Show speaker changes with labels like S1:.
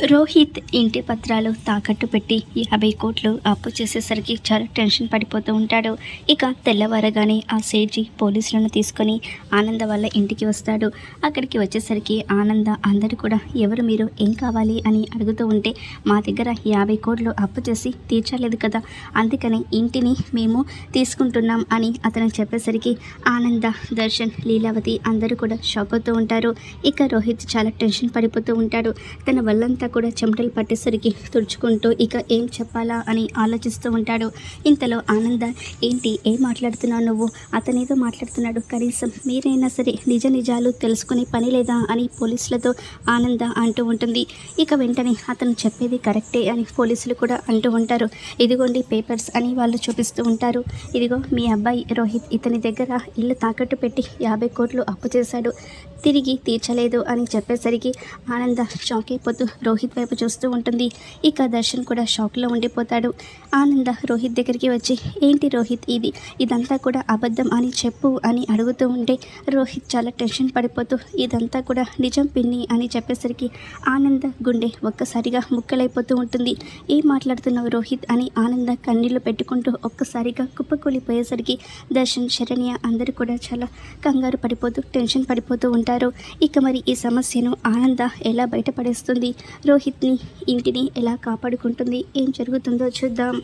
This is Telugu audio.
S1: రోహిత్ ఇంటి పత్రాలు తాకట్టు పెట్టి యాభై కోట్లు అప్పు చేసేసరికి చాలా టెన్షన్ పడిపోతూ ఉంటాడు. ఇక తెల్లవారగానే ఆ సేఠి పోలీసులను తీసుకొని ఆనంద వాళ్ళ ఇంటికి వస్తాడు. అక్కడికి వచ్చేసరికి ఆనంద అందరూ కూడా ఎవరు మీరు? ఏం కావాలి? అని అడుగుతూ ఉంటే మా దగ్గర యాభై కోట్లు అప్పు చేసి తీర్చలేదు కదా. అందుకని ఇంటిని మేము తీసుకుంటున్నాం అని అతను చెప్పేసరికి ఆనంద దర్శన్ లీలావతి అందరూ కూడా షాక్ అవుతూ ఉంటారు. ఇక రోహిత్ చాలా టెన్షన్ పడిపోతూ ఉంటాడు. తన వల్లంతా కూడా చెమటలు పట్టేసరికి తుడుచుకుంటూ ఇక ఏం చెప్పాలా అని ఆలోచిస్తూ ఉంటాడు. ఇంతలో ఆనంద ఏంటి ఏం మాట్లాడుతున్నావు నువ్వు? అతనేదో మాట్లాడుతున్నాడు. కనీసం మీరైనా సరే నిజ నిజాలు తెలుసుకునే పని లేదా? అని పోలీసులతో ఆనంద అంటూ ఉంటుంది. ఇక వెంటనే అతను చెప్పేది కరెక్టే అని పోలీసులు కూడా అంటూ ఉంటారు. ఇదిగోండి పేపర్స్ అని వాళ్ళు చూపిస్తూ ఉంటారు. ఇదిగో మీ అబ్బాయి రోహిత్ ఇతని దగ్గర ఇల్లు తాకట్టు పెట్టి యాభై కోట్లు అప్పు చేశాడు. తిరిగి తీర్చలేదు అని చెప్పేసరికి ఆనంద షాక్ అయిపోతూ రోహిత్ వైపు చూస్తూ ఉంటుంది. ఇక దర్శన్ కూడా షాక్లో ఉండిపోతాడు. ఆనంద రోహిత్ దగ్గరికి వచ్చి ఏంటి రోహిత్ ఇది? ఇదంతా కూడా అబద్ధం అని చెప్పు అని అడుగుతూ ఉంటే రోహిత్ చాలా టెన్షన్ పడిపోతూ ఇదంతా కూడా నిజం పిన్ని అని చెప్పేసరికి ఆనంద గుండె ఒక్కసారిగా ముక్కలైపోతూ ఉంటుంది. ఏం మాట్లాడుతున్నావు రోహిత్? అని ఆనంద కన్నీళ్ళు పెట్టుకుంటూ ఒక్కసారిగా కుప్పకూలిపోయేసరికి దర్శన్ శరణ్య అందరూ కూడా చాలా కంగారు పడిపోతూ టెన్షన్ పడిపోతూ ఉంటారు. ఉంటారు ఇక మరి ఈ సమస్యను ఆనంద ఎలా బయటపడేస్తుంది? రోహిత్ని ఇంటిని ఎలా కాపాడుకుంటుంది? ఏం జరుగుతుందో చూద్దాం.